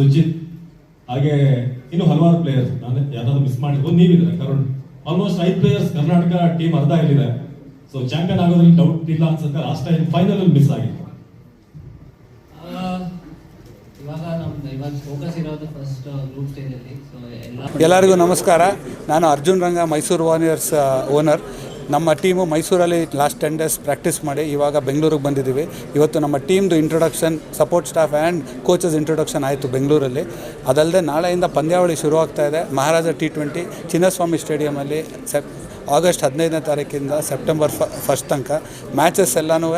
ಸುಜಿತ್ ಹಾಗೆ ಇನ್ನು ಹಲವಾರು ಪ್ಲೇಯರ್ಸ್ ನಾನು ಯಾರಾದ್ರೂ ಮಿಸ್ ಮಾಡಿದ್ರು ನೀವಿದ್ರೆ ಕರುಣ್? ಆಲ್ಮೋಸ್ಟ್ ಐದು ಪ್ಲೇಯರ್ಸ್ ಕರ್ನಾಟಕ ಟೀಮ್ ಅರ್ಧ ಇಲ್ಲಿದೆ. ಸೊ ಚಾಂಪಿಯನ್ ಆಗೋದ್ರಲ್ಲಿ ಡೌಟ್ ಇಲ್ಲ ಅನ್ಸುತ್ತೆ. ಲಾಸ್ಟ್ ಟೈಮ್ ಫೈನಲ್ ಅಲ್ಲಿ ಮಿಸ್ ಆಗಿತ್ತು ಎಲ್ಲರಿಗೂ ನಮಸ್ಕಾರ. ನಾನು ಅರ್ಜುನ್ ರಂಗ ಮೈಸೂರು ವಾರಿಯರ್ಸ್ ಓನರ್ ನಮ್ಮ ಟೀಮು ಮೈಸೂರಲ್ಲಿ ಲಾಸ್ಟ್ ಟೆನ್ ಡೇಸ್ ಪ್ರಾಕ್ಟೀಸ್ ಮಾಡಿ ಇವಾಗ ಬೆಂಗಳೂರಿಗೆ ಬಂದಿದ್ದೀವಿ. ಇವತ್ತು ನಮ್ಮ ಟೀಮ್ದು introduction support staff and coaches introduction ಆಯಿತು ಬೆಂಗಳೂರಲ್ಲಿ. ಅದಲ್ಲದೆ ನಾಳೆಯಿಂದ ಪಂದ್ಯಾವಳಿ ಶುರು ಇದೆ. ಮಹಾರಾಜ ಟಿ ಟ್ವೆಂಟಿ ಚಿನ್ನಸ್ವಾಮಿ ಸ್ಟೇಡಿಯಮಲ್ಲಿ ಸೆಪ್ ಆಗಸ್ಟ್ ಹದಿನೈದನೇ ತಾರೀಕಿಂದ ಸೆಪ್ಟೆಂಬರ್ ಫ ಫಸ್ಟ್ ತನಕ ಮ್ಯಾಚಸ್ ಎಲ್ಲನೂ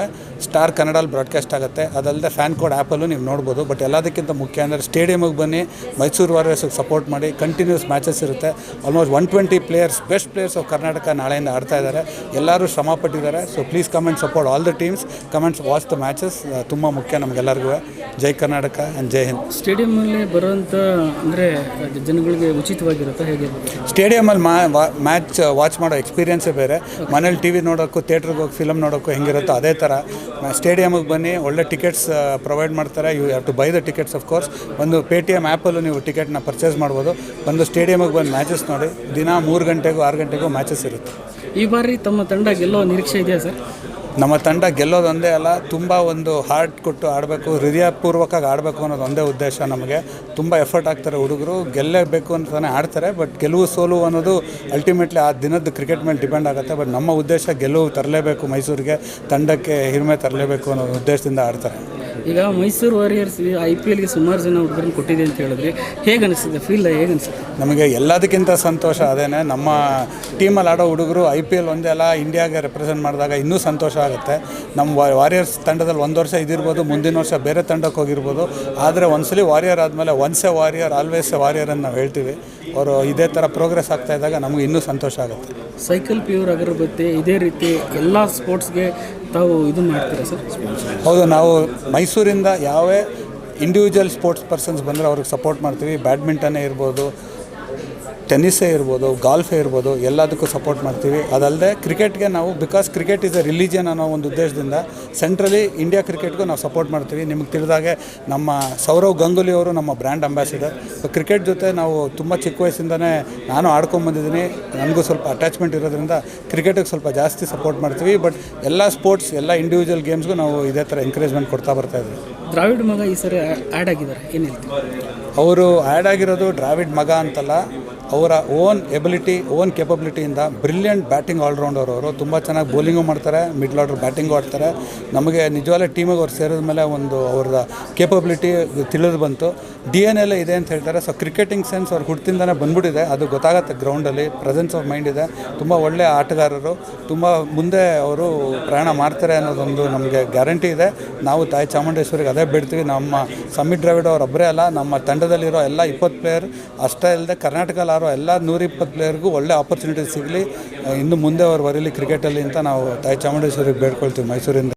ಸ್ಟಾರ್ ಕನ್ನಡಲ್ಲಿ ಬ್ರಾಡ್ಕಾಸ್ಟ್ ಆಗುತ್ತೆ. ಅದಲ್ಲದೆ ಫ್ಯಾನ್ ಕೋಡ್ ಆ್ಯಪಲ್ಲೂ ನೀವು ನೋಡ್ಬೋದು. ಬಟ್ ಎಲ್ಲದಕ್ಕಿಂತ ಮುಖ್ಯ ಅಂದರೆ ಸ್ಟೇಡಿಯಮಿಗೆ ಬನ್ನಿ ಮೈಸೂರು ವಾರಿಯರ್ಸಿಗೆ ಸಪೋರ್ಟ್ ಮಾಡಿ ಕಂಟಿನ್ಯೂಸ್ ಮ್ಯಾಚಸ್ ಇರುತ್ತೆ. Almost one twenty players best players of Karnataka ನಾಳೆಯಿಂದ ಆಡ್ತಾ ಇದ್ದಾರೆ. ಎಲ್ಲರೂ ಶ್ರಮ ಪಟ್ಟಿದ್ದಾರೆ. So please comment support all the teams comments watch the matches ತುಂಬ ಮುಖ್ಯ ನಮಗೆಲ್ಲರಿಗೂ. ಜೈ ಕರ್ನಾಟಕ ಆ್ಯಂಡ್ ಜೈ ಹಿಂದ್ ಸ್ಟೇಡಿಯಮಲ್ಲಿ ಬರುವಂಥ ಅಂದರೆ ಜನಗಳಿಗೆ ಉಚಿತವಾಗಿರುತ್ತೆ ಹೇಗೆ? ಸ್ಟೇಡಿಯಮಲ್ಲಿ ಮ್ಯಾಚ್ ವಾಚ್ ಮಾಡೋ ಎಕ್ಸ್ಪೀರಿಯನ್ಸೇ ಬೇರೆ. ಮನೇಲಿ ಟಿ ವಿ ನೋಡೋಕ್ಕೂ ಥಿಯೇಟ್ರಿಗೆ ಹೋಗಿ ಫಿಲಮ್ ನೋಡೋಕ್ಕೂ ಹೆಂಗಿರುತ್ತೋ ಅದೇ ಥರ. ಸ್ಟೇಡಿಯಮಿಗೆ ಬನ್ನಿ, ಒಳ್ಳೆ ಟಿಕೆಟ್ಸ್ ಪ್ರೊವೈಡ್ ಮಾಡ್ತಾರೆ. You have to buy the tickets of course ಒಂದು ಪೇ ಟಿ ಎಂ ಆ್ಯಪಲ್ಲೂ ನೀವು ಟಿಕೆಟ್ನ ಪರ್ಚೇಸ್ ಮಾಡ್ಬೋದು. ಒಂದು ಸ್ಟೇಡಿಯಮಿಗೆ ಬಂದು ಮ್ಯಾಚಸ್ ನೋಡಿ, ದಿನ ಮೂರು ಗಂಟೆಗೂ, ಆರು ಗಂಟೆಗೂ ಮ್ಯಾಚಸ್ ಇರುತ್ತೆ. ಈ ಬಾರಿ ತಮ್ಮ ತಂಡ ಗೆಲ್ಲೋ ನಿರೀಕ್ಷೆ ಇದೆಯಾ ಸರ್? ನಮ್ಮ ತಂಡ ಗೆಲ್ಲೋದೊಂದೇ ಅಲ್ಲ, ತುಂಬ ಒಂದು ಹಾರ್ಟ್ ಕೊಟ್ಟು ಆಡಬೇಕು, ಹೃದಯಪೂರ್ವಕವಾಗಿ ಆಡಬೇಕು ಅನ್ನೋದು ಒಂದೇ ಉದ್ದೇಶ ನಮಗೆ. ತುಂಬ ಎಫರ್ಟ್ ಆಗ್ತಾರೆ ಹುಡುಗರು ಗೆಲ್ಲಬೇಕು ಅಂತಲೇ ಆಡ್ತಾರೆ ಬಟ್ ಗೆಲುವು ಸೋಲು ಅನ್ನೋದು ಅಲ್ಟಿಮೇಟ್ಲಿ ಆ ದಿನದ ಕ್ರಿಕೆಟ್ ಮೇಲೆ ಡಿಪೆಂಡ್ ಆಗುತ್ತೆ. ಬಟ್ ನಮ್ಮ ಉದ್ದೇಶ ಗೆಲುವು ತರಲೇಬೇಕು ಮೈಸೂರಿಗೆ, ತಂಡಕ್ಕೆ ಹಿರಿಮೆ ತರಲೇಬೇಕು ಅನ್ನೋ ಉದ್ದೇಶದಿಂದ ಆಡ್ತಾರೆ. ಈಗ ಮೈಸೂರು ವಾರಿಯರ್ಸ್ ಐ ಪಿ ಎಲ್ಗೆ ಸುಮಾರು ಜನ ಹುಡುಗರನ್ನ ಕೊಟ್ಟಿದೆ ಅಂತ ಹೇಳಿದ್ರೆ ಹೇಗೆ ಅನಿಸುತ್ತೆ? ಫೀಲ್ ಹೇಗೆ ಅನಿಸುತ್ತೆ? ನಮಗೆ ಎಲ್ಲದಕ್ಕಿಂತ ಸಂತೋಷ ಅದೇನೆ. ನಮ್ಮ ಟೀಮಲ್ಲಿ ಆಡೋ ಹುಡುಗರು ಐ ಪಿ ಎಲ್ ಒಂದೇ ಅಲ್ಲ ಇಂಡಿಯಾಗೆ ರೆಪ್ರೆಸೆಂಟ್ ಮಾಡಿದಾಗ ಇನ್ನೂ ಸಂತೋಷ ಆಗುತ್ತೆ. ನಮ್ಮ ವಾರಿಯರ್ಸ್ ತಂಡದಲ್ಲಿ ಒಂದು ವರ್ಷ ಇದಿರ್ಬೋದು ಮುಂದಿನ ವರ್ಷ ಬೇರೆ ತಂಡಕ್ಕೆ ಹೋಗಿರ್ಬೋದು. ಆದರೆ ಒಂದ್ಸಲಿ ವಾರಿಯರ್ ಆದಮೇಲೆ once a warrior always a warrior ಅಂತ ನಾವು ಹೇಳ್ತೀವಿ. ಅವರು ಇದೇ ಥರ ಪ್ರೋಗ್ರೆಸ್ ಆಗ್ತಾ ಇದ್ದಾಗ ನಮಗೆ ಇನ್ನೂ ಸಂತೋಷ ಆಗುತ್ತೆ. ಸೈಕಲ್ ಪ್ಯೂರ್ ಅಗರಬತ್ತಿ ಇದೇ ರೀತಿ ಎಲ್ಲ ಸ್ಪೋರ್ಟ್ಸ್ಗೆ ತಾವು ಇದು ಮಾಡ್ತೀರಾ ಸರ್? ಹೌದು, ನಾವು ಮೈಸೂರಿಂದ ಯಾವೇ ಇಂಡಿವಿಜುವಲ್ ಸ್ಪೋರ್ಟ್ಸ್ ಪರ್ಸನ್ಸ್ ಬಂದರೆ ಅವ್ರಿಗೆ ಸಪೋರ್ಟ್ ಮಾಡ್ತೀವಿ. ಬ್ಯಾಡ್ಮಿಂಟನ್ನೇ ಇರ್ಬೋದು ಟೆನ್ನಿಸೇ ಇರ್ಬೋದು ಗಾಲ್ಫೇ ಇರ್ಬೋದು ಎಲ್ಲದಕ್ಕೂ ಸಪೋರ್ಟ್ ಮಾಡ್ತೀವಿ. ಅದಲ್ಲದೆ ಕ್ರಿಕೆಟ್ಗೆ ನಾವು because cricket is a religion ಅನ್ನೋ ಒಂದು ಉದ್ದೇಶದಿಂದ ಸೆಂಟ್ರಲಿ ಇಂಡಿಯಾ ಕ್ರಿಕೆಟ್ಗೂ ನಾವು ಸಪೋರ್ಟ್ ಮಾಡ್ತೀವಿ. ನಿಮಗೆ ತಿಳಿದಾಗೆ ನಮ್ಮ ಸೌರವ್ ಗಂಗೂಲಿ ಅವರು ನಮ್ಮ ಬ್ರ್ಯಾಂಡ್ ಅಂಬಾಸಿಡರ್ ಸೊ ಕ್ರಿಕೆಟ್ ಜೊತೆ ನಾವು ತುಂಬ ಚಿಕ್ಕ ವಯಸ್ಸಿಂದನೇ ನಾನು ಆಡ್ಕೊಂಬಂದಿದ್ದೀನಿ ನನಗೂ ಸ್ವಲ್ಪ ಅಟ್ಯಾಚ್ಮೆಂಟ್ ಇರೋದ್ರಿಂದ ಕ್ರಿಕೆಟಿಗೆ ಸ್ವಲ್ಪ ಜಾಸ್ತಿ ಸಪೋರ್ಟ್ ಮಾಡ್ತೀವಿ. ಬಟ್ ಎಲ್ಲ ಸ್ಪೋರ್ಟ್ಸ್ ಎಲ್ಲ ಇಂಡಿವಿಜುವಲ್ ಗೇಮ್ಸ್ಗೂ ನಾವು ಇದೇ ಥರ ಎಂಕರೇಜ್ಮೆಂಟ್ ಕೊಡ್ತಾ ಬರ್ತಾ ಇದ್ದೀವಿ. ದ್ರಾವಿಡ್ ಮಗ ಈ ಸರಿ ಆ್ಯಡ್ ಆಗಿದ್ದಾರೆ. ಏನು ಅವರು ಆ್ಯಡ್ ಆಗಿರೋದು ಡ್ರಾವಿಡ್ ಮಗ ಅಂತಲ್ಲ. ಅವರ ಓನ್ ಎಬಿಲಿಟಿ ಓನ್ ಕೆಪಬಿಲಿಟಿಯಿಂದ ಬ್ರಿಲಿಯಂಟ್ ಬ್ಯಾಟಿಂಗ್ ಆಲ್ರೌಂಡರ್ ಅವರು ತುಂಬ ಚೆನ್ನಾಗಿ ಬೌಲಿಂಗು ಮಾಡ್ತಾರೆ ಮಿಡ್ಲ್ ಆರ್ಡರ್ ಬ್ಯಾಟಿಂಗು ಆಡ್ತಾರೆ. ನಮಗೆ ನಿಜವಾಗ್ಲೇ ಟೀಮಿಗೆ ಅವ್ರು ಸೇರಿದ ಮೇಲೆ ಒಂದು ಅವ್ರದ ಕೇಪಬಿಲಿಟಿ ತಿಳಿದು ಬಂತು. ಡಿ ಎನ್ ಎಲ್ಲ ಇದೆ ಅಂತ ಹೇಳ್ತಾರೆ. ಸೊ ಕ್ರಿಕೆಟಿಂಗ್ ಸೆನ್ಸ್ ಅವ್ರ ಹುಟ್ಟಿಂದನೇ ಬಂದ್ಬಿಟ್ಟಿದೆ. ಅದು ಗೊತ್ತಾಗುತ್ತೆ ಗ್ರೌಂಡಲ್ಲಿ ಪ್ರೆಸೆನ್ಸ್ ಆಫ್ ಮೈಂಡ್ ಇದೆ. ತುಂಬ ಒಳ್ಳೆಯ ಆಟಗಾರರು. ತುಂಬ ಮುಂದೆ ಅವರು ಪ್ರಯಾಣ ಮಾಡ್ತಾರೆ ಅನ್ನೋದೊಂದು ನಮಗೆ ಗ್ಯಾರಂಟಿ ಇದೆ. ನಾವು ತಾಯಿ ಚಾಮುಂಡೇಶ್ವರಿಗೆ ಅದೇ ಬಿಡ್ತೀವಿ. ನಮ್ಮ ಸಮೀರ್ ದ್ರಾವಿಡ್ ಅವರೊಬ್ಬರೇ ಅಲ್ಲ. ನಮ್ಮ ತಂಡದಲ್ಲಿರೋ ಎಲ್ಲ ಇಪ್ಪತ್ತು ಪ್ಲೇಯರ್ ಅಷ್ಟೇ ಅಲ್ಲದೆ ಕರ್ನಾಟಕ ಎಲ್ಲ ನೂರಿಪ್ಪತ್ತು ಪ್ಲೇಯರ್ಗೂ ಒಳ್ಳೆ ಆಪರ್ಚುನಿಟಿ ಸಿಗಲಿ. ಇನ್ನು ಮುಂದೆ ಅವ್ರು ಬರೀಲಿ ಕ್ರಿಕೆಟಲ್ಲಿ ಅಂತ ನಾವು ತಾಯಿ ಚಾಮುಂಡೇಶ್ವರಿಗೆ ಬೇಡ್ಕೊಳ್ತೀವಿ ಮೈಸೂರಿಂದ.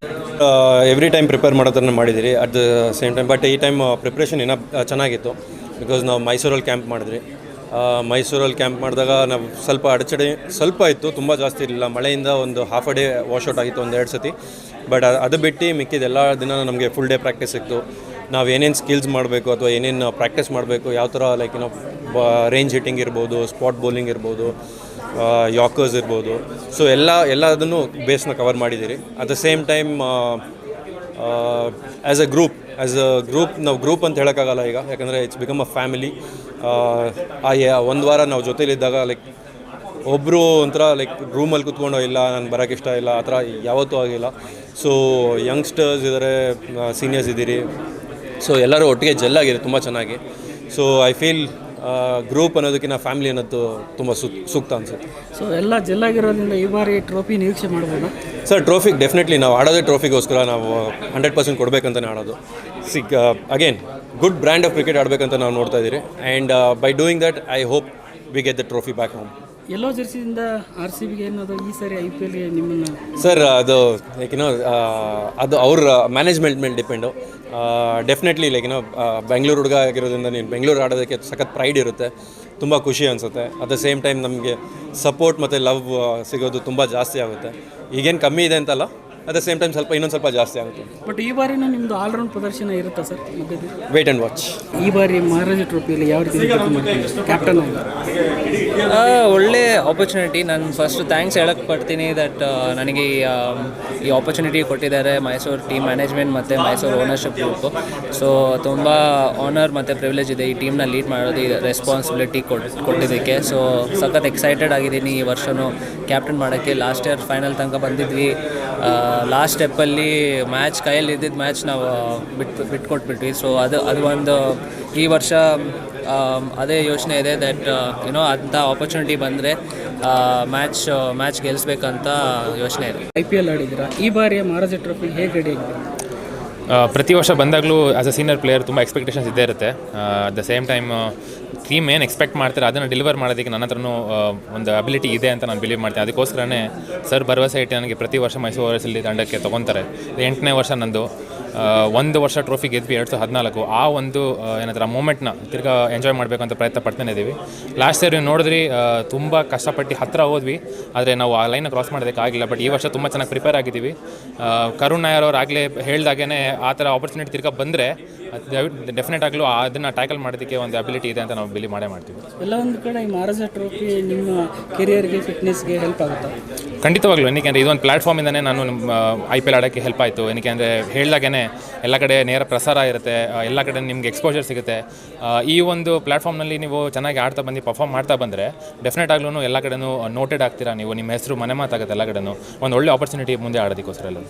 ಎವ್ರಿ ಟೈಮ್ ಪ್ರಿಪೇರ್ ಮಾಡೋದನ್ನು ಮಾಡಿದಿರಿ. At the same time but ಈ ಟೈಮ್ ಪ್ರಿಪ್ರೇಷನ್ ಇನ್ನೂ ಚೆನ್ನಾಗಿತ್ತು. ಬಿಕಾಸ್ ನಾವು ಮೈಸೂರಲ್ಲಿ ಕ್ಯಾಂಪ್ ಮಾಡಿದ್ರಿ ಮೈಸೂರಲ್ಲಿ ಕ್ಯಾಂಪ್ ಮಾಡಿದಾಗ ನಾವು ಸ್ವಲ್ಪ ಅಡಚಣೆ, ಸ್ವಲ್ಪ ಇತ್ತು, ತುಂಬ ಜಾಸ್ತಿ ಇರಲಿಲ್ಲ. ಮಳೆಯಿಂದ ಒಂದು ಹಾಫ್ ಅ ಡೇ ವಾಶೌಟ್ ಆಗಿತ್ತು ಒಂದು ಎರಡು ಸತಿ ಬಟ್ ಅದು ಬಿಟ್ಟು ಮಿಕ್ಕಿದ ಎಲ್ಲ ದಿನ ನಮಗೆ ಫುಲ್ ಡೇ ಪ್ರಾಕ್ಟೀಸ್ ಸಿಕ್ತು ನಾವು ಏನೇನು ಸ್ಕಿಲ್ಸ್ ಮಾಡಬೇಕು ಅಥವಾ ಏನೇನು ಪ್ರಾಕ್ಟೀಸ್ ಮಾಡಬೇಕು, ಯಾವ ಥರ ಲೈಕ್ ಏನೋ ರೇಂಜ್ ಹಿಟ್ಟಿಂಗ್ ಇರ್ಬೋದು ಸ್ಪಾಟ್ ಬೌಲಿಂಗ್ ಇರ್ಬೋದು ಯಾಕರ್ಸ್ ಇರ್ಬೋದು. ಸೊ ಎಲ್ಲ, ಎಲ್ಲದನ್ನು ಬೇಸ್ನ ಕವರ್ ಮಾಡಿದ್ದೀರಿ. At the same time as a group as a group ನಾವು ಗ್ರೂಪ್ ಅಂತ ಹೇಳೋಕ್ಕಾಗಲ್ಲ ಈಗ. ಯಾಕಂದರೆ ಇಟ್ಸ್ ಬಿಕಮ್ ಅ ಫ್ಯಾಮಿಲಿ ಆ ಒಂದು ವಾರ ನಾವು ಜೊತೇಲಿದ್ದಾಗ ಲೈಕ್ ಒಬ್ಬರು ಒಂಥರ ಲೈಕ್ ರೂಮಲ್ಲಿ ಕುತ್ಕೊಂಡು ಇಲ್ಲ ನಾನು ಬರೋಕ್ಕೆ ಇಷ್ಟ ಇಲ್ಲ, ಆ ಥರ ಯಾವತ್ತೂ ಆಗಿಲ್ಲ. ಸೊ ಯಂಗ್ಸ್ಟರ್ಸ್ ಇದ್ದಾರೆ ಸೀನಿಯರ್ಸ್ ಇದ್ದೀರಿ. ಸೊ ಎಲ್ಲರೂ ಒಟ್ಟಿಗೆ ಜೆಲ್ಲಾಗಿದೆ ತುಂಬ ಚೆನ್ನಾಗಿ. ಸೊ ಐ ಫೀಲ್ ಗ್ರೂಪ್ ಅನ್ನೋದಕ್ಕಿಂತ ಫ್ಯಾಮಿಲಿ ಅನ್ನೋದು ತುಂಬ ಸೂಕ್ ಸೂಕ್ತ ಅನಿಸುತ್ತೆ. ಸೊ ಎಲ್ಲ ಜೆಲ್ಲಾಗಿರೋದ್ರಿಂದ ಈ ಬಾರಿ ಟ್ರೋಫಿ ನಿರೀಕ್ಷೆ ಮಾಡ್ಬೋದು? ಸರ್ ಟ್ರೋಫಿ ಡೆಫಿನೆಟ್ಲಿ ನಾವು ಆಡೋದೇ ಟ್ರೋಫಿಗೋಸ್ಕರ ನಾವು ಹಂಡ್ರೆಡ್ ಪರ್ಸೆಂಟ್ ಕೊಡಬೇಕಂತಲೇ ಆಡೋದು. ಸಿಗ್ again good brand of cricket ಆಡಬೇಕಂತ ನಾವು ನೋಡ್ತಾ ಇದ್ದೀರಿ. And by doing that I hope we get the trophy back home ಎಲ್ಲೋ ಜರ್ಸಿಯಿಂದ ಆರ್ ಸಿ ಬಿಗೆ ಏನದು ಈ ಸರಿ ಐ ಪಿ ಎಲ್ಗೆ ನಿಮ್ಮನ್ನು ಸರ್, ಅದು ಲೈಕ್ ಏನೋ ಅದು ಅವ್ರ ಮ್ಯಾನೇಜ್ಮೆಂಟ್ ಮೇಲೆ ಡಿಪೆಂಡು ಡೆಫಿನೆಟ್ಲಿ ಲೈಕ್ ಏನೋ ಬೆಂಗಳೂರು ಹುಡುಗ ಆಗಿರೋದ್ರಿಂದ ನೀನು ಬೆಂಗಳೂರು ಆಡೋದಕ್ಕೆ ಸಖತ್ ಪ್ರೈಡ್ ಇರುತ್ತೆ. ತುಂಬ ಖುಷಿ ಅನಿಸುತ್ತೆ. ಅಟ್ ದ ಸೇಮ್ ಟೈಮ್ ನಮಗೆ ಸಪೋರ್ಟ್ ಮತ್ತು ಲವ್ ಸಿಗೋದು ತುಂಬ ಜಾಸ್ತಿ ಆಗುತ್ತೆ. ಈಗೇನು ಕಮ್ಮಿ ಇದೆ ಅಂತಲ್ಲ? ಅಟ್ ದ ಸೇಮ್ ಟೈಮ್ ಸ್ವಲ್ಪ ಇನ್ನೊಂದು ಸ್ವಲ್ಪ ಜಾಸ್ತಿ ಆಗುತ್ತೆ. ಬಟ್ ಈ ಬಾರಿನೂ ನಿಮ್ಮದು ಆಲ್ರೌಂಡ್ ಪ್ರದರ್ಶನ ಇರುತ್ತಾ ಸರ್ ಮಧ್ಯದಲ್ಲಿ? ವೇಟ್ ಆ್ಯಂಡ್ ವಾಚ್ ಈ ಬಾರಿ ಮಹಾರಾಜ ಟ್ರೋಫಿಯಲ್ಲಿ ಯಾವ ರೀತಿ ಕ್ಯಾಪ್ಟನ್ ಒಳ್ಳೆ ಆಪರ್ಚುನಿಟಿ ನಾನು ಫಸ್ಟ್ ಥ್ಯಾಂಕ್ಸ್ ಹೇಳಕ್ಕೆ ಪಡ್ತೀನಿ ದಟ್ ನನಗೆ ಈ, ಆ, ಈ ಆಪರ್ಚುನಿಟಿ ಕೊಟ್ಟಿದ್ದಾರೆ ಮೈಸೂರು ಟೀಮ್ ಮ್ಯಾನೇಜ್ಮೆಂಟ್ ಮತ್ತು ಮೈಸೂರು ಓನರ್ಶಿಪ್ ಗ್ರೂಪು ಸೊ ತುಂಬ ಆನರ್ ಮತ್ತು ಪ್ರಿವಿಲೇಜ್ ಇದೆ ಈ ಟೀಮ್ನ ಲೀಡ್ ಮಾಡೋದು ಈ ರೆಸ್ಪಾನ್ಸಿಬಿಲಿಟಿ ಕೊಟ್ ಕೊಟ್ಟಿದ್ದಕ್ಕೆ. ಸೊ ಸಖತ್ ಎಕ್ಸೈಟೆಡ್ ಆಗಿದ್ದೀನಿ ಈ ವರ್ಷವೂ ಕ್ಯಾಪ್ಟನ್ ಮಾಡೋಕ್ಕೆ. ಲಾಸ್ಟ್ ಇಯರ್ ಫೈನಲ್ ತನಕ ಬಂದಿದ್ವಿ. ಲಾಸ್ಟ್ ಸ್ಟೆಪ್ಪಲ್ಲಿ ಮ್ಯಾಚ್ ಕೈಯಲ್ಲಿ ಇದ್ದಿದ್ದ ಮ್ಯಾಚ್ ನಾವು ಬಿಟ್ಟು ಬಿಟ್ಕೊಟ್ಬಿಟ್ವಿ. ಸೊ ಅದು ಅದು ಒಂದು, ಈ ವರ್ಷ ಅದೇ ಯೋಚನೆ ಇದೆ ದಟ್ ಏನೋ ಅಂಥ ಆಪರ್ಚುನಿಟಿ ಬಂದರೆ ಮ್ಯಾಚ್ ಮ್ಯಾಚ್ ಗೆಲ್ಲಿಸ್ಬೇಕಂತ ಯೋಚನೆ ಇದೆ. ಐ ಪಿ ಎಲ್ ಆಡಿದ್ದೀರಾ? ಈ ಬಾರಿಯ ಮಹಾರಾಜ ಟ್ರೋಫಿ ಹೇಗೆ ರೆಡಿ ಆಗಿದೆ ಪ್ರತಿ ವರ್ಷ ಬಂದಾಗಲೂ ಆಸ್ ಅ ಸೀನಿಯರ್ ಪ್ಲೇಯರ್ ತುಂಬ ಎಕ್ಸ್ಪೆಕ್ಟೇಷನ್ಸ್ ಇದ್ದೇ ಇರುತ್ತೆ. At the same time team ಏನು ಎಕ್ಸ್ಪೆಕ್ಟ್ ಮಾಡ್ತಾರೆ, ಅದನ್ನು ಡೆಲಿವರ್ ಮಾಡೋದಕ್ಕೆ ನನ್ನ ಹತ್ರನೂ ಒಂದು ಅಬಿಲಿಟಿ ಇದೆ ಅಂತ ನಾನು ಬಿಲೀವ್ ಮಾಡ್ತೀನಿ. ಅದಕ್ಕೋಸ್ಕರನೇ ಸರ್ ಭರವಸೆ ಇಟ್ಟು ನನಗೆ ಪ್ರತಿ ವರ್ಷ ಮೈಸೂರು ಓವರ್ಸಲ್ಲಿ ತಂಡಕ್ಕೆ ತೊಗೊತಾರೆ. ಎಂಟನೇ ವರ್ಷ ನಂದು. ಒಂದು ವರ್ಷ ಟ್ರೋಫಿ ಗೆದ್ವಿ ಎರಡು ಸಾವಿರದ ಹದಿನಾಲ್ಕು. ಆ ಒಂದು ಏನಂತಾರೆ ಆ ಮೂಮೆಂಟ್ನ ತಿರ್ಗಾ ಎಂಜಾಯ್ ಮಾಡಬೇಕಂತ ಪ್ರಯತ್ನ ಪಡ್ತಾನೆ ಇದ್ದೀವಿ ಲಾಸ್ಟ್ ಇಯರ್ ನೋಡಿದ್ರಿ ತುಂಬ ಕಷ್ಟಪಟ್ಟು ಹತ್ತಿರ ಹೋದ್ವಿ. ಆದರೆ ನಾವು ಆ ಲೈನ್ ಕ್ರಾಸ್ ಮಾಡೋದಕ್ಕಾಗಿಲ್ಲ ಬಟ್ ಈ ವರ್ಷ ತುಂಬ ಚೆನ್ನಾಗಿ ಪ್ರಿಪೇರ್ ಆಗಿದ್ದೀವಿ. ಕರುಣ್ ನಾಯರ್ ಅವ್ರು ಆಗಲೇ ಹೇಳ್ದಾಗೇ ಆ ಥರ ಆಪರ್ಚುನಿಟಿ ತಿರ್ಗಾ ಬಂದರೆ ಡೆಫಿನೆಟ್ ಆಗಲೂ ಅದನ್ನು ಟ್ಯಾಕಲ್ ಮಾಡೋದಕ್ಕೆ ಒಂದು ಅಬಿಲಿಟಿ ಇದೆ ಅಂತ ನಾವು ಬಿಲಿ ಮಾಡೇ ಮಾಡ್ತೀವಿ. ಎಲ್ಲ ಒಂದು ಕಡೆ ಈ ಮಹಾರಾಜ ಟ್ರೋಫಿ ನಿಮ್ಮ ಕೆರಿಯರ್ಗೆ ಫಿಟ್ನೆಸ್ಗೆ ಹೆಲ್ಪ್ ಆಗುತ್ತಾ? ಖಂಡಿತವಾಗ್ಲೂ, ಏನಕ್ಕೆ ಅಂದರೆ ಇದೊಂದು ಪ್ಲಾಟ್ಫಾರ್ಮಿಂದನೇ ನಾನು ಐ ಪಿ ಎಲ್ ಆಡೋಕ್ಕೆ ಹೆಲ್ಪ್ ಆಯಿತು. ಏನಕ್ಕೆ ಅಂದರೆ ಹೇಳ್ದಾಗೇ ಎಲ್ಲ ಕಡೆ ನೇರ ಪ್ರಸಾರ ಇರುತ್ತೆ ಎಲ್ಲ ಕಡೆ ನಿಮ್ಗೆ ಎಕ್ಸ್ಪೋಜರ್ ಸಿಗುತ್ತೆ. ಈ ಒಂದು ಪ್ಲಾಟ್ಫಾರ್ಮ್ನಲ್ಲಿ ನೀವು ಚೆನ್ನಾಗಿ ಆಡ್ತಾ ಬಂದು ಪರ್ಫಾರ್ಮ್ ಮಾಡ್ತಾ ಬಂದರೆ ಡೆಫಿನೆಟ್ ಆಗ್ಲೂ ಎಲ್ಲ ಕಡೆನೂ ನೋಟೆಡ್ ಆಗ್ತೀರಾ ನೀವು? ನಿಮ್ಮ ಹೆಸರು, ಮನೆ ಮಾತಾಗುತ್ತೆ ಎಲ್ಲ ಕಡೆನೂ. ಒಂದು ಒಳ್ಳೆ ಆಪರ್ಚುನಿಟಿ ಮುಂದೆ ಆಡೋದಕ್ಕೋಸ್ಕರ ಎಲ್ಲ